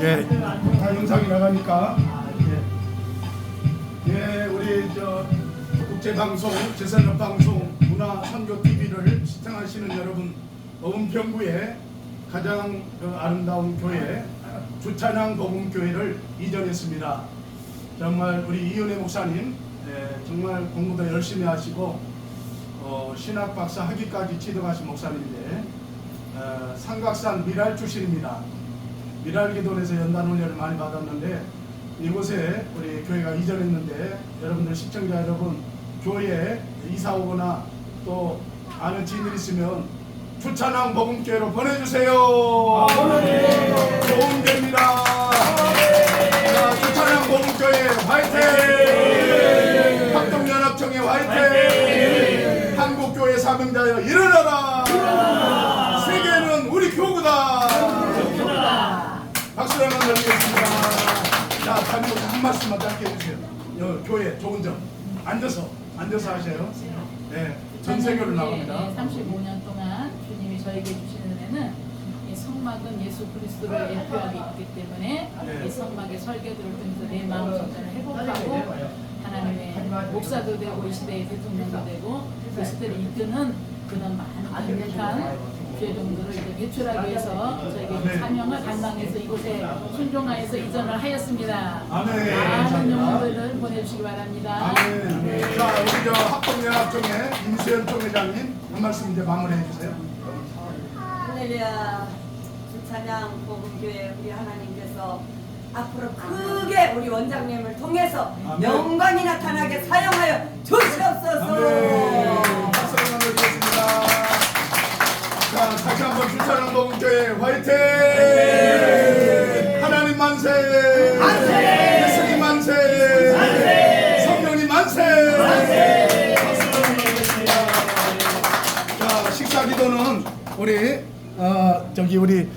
예, 다 영상이 나가니까. 예, 예 우리 저 국제방송, 재산업방송, 문화선교 TV를 시청하시는 여러분, 어음평구의 가장 그 아름다운 교회, 주찬양 복음교회를 이전했습니다. 정말 우리 이은혜 목사님, 예, 정말 공부도 열심히 하시고, 어, 신학 박사 학위까지 취득하신 목사님인데, 어, 삼각산 미랄 출신입니다. 미랄기도에서 연단 훈련을 많이 받았는데 이곳에 우리 교회가 이전했는데 여러분들 시청자 여러분 교회에 이사 오거나 또 아는 지인들 있으면 추천항 복음교회로 보내주세요. 좋은 교회입니다. 자, 추천항 복음교회 화이팅! 합동연합총회 화이팅! 한국교회 사명자여 일어나라! 세계는 우리 교구다! 말씀만 짧게 해주세요. 여, 교회 좋은 점. 앉아서, 앉아서 하세요. 네, 전세교를 나갑니다. 35년 동안 주님이 저에게 주시는 은혜는 이 성막은 예수 그리스도를 대표하고 있기 때문에 네. 이 성막의 설교들을 통해서 내 마음 성전을 회복하고 하나님의 목사도 되고 이 시대의 대통령도 되고 그 시대를 이끄는 그런 많은 강력한 죄종들을 이제 배출하기 위해서 저에게 네. 사명을 감당해서 이곳에 순종하여서 이전을 하였습니다. 아멘. 많은 영혼들을 보내주시기 바랍니다. 아멘. 자, 우리 저 합동연합총회 임수현 총회장님 한 말씀 이제 마무리해 주세요. 할렐루야 주찬양 복음교회 우리 하나님께서 앞으로 크게 우리 원장님을 통해서 아멘. 영광이 나타나게 사용하여 주시옵소서 아멘. 복음교회 화이팅! 하나님 만세! 예수님 만세! 성령님 만세! 자, 식사 기도는 우리 어, 저기 우리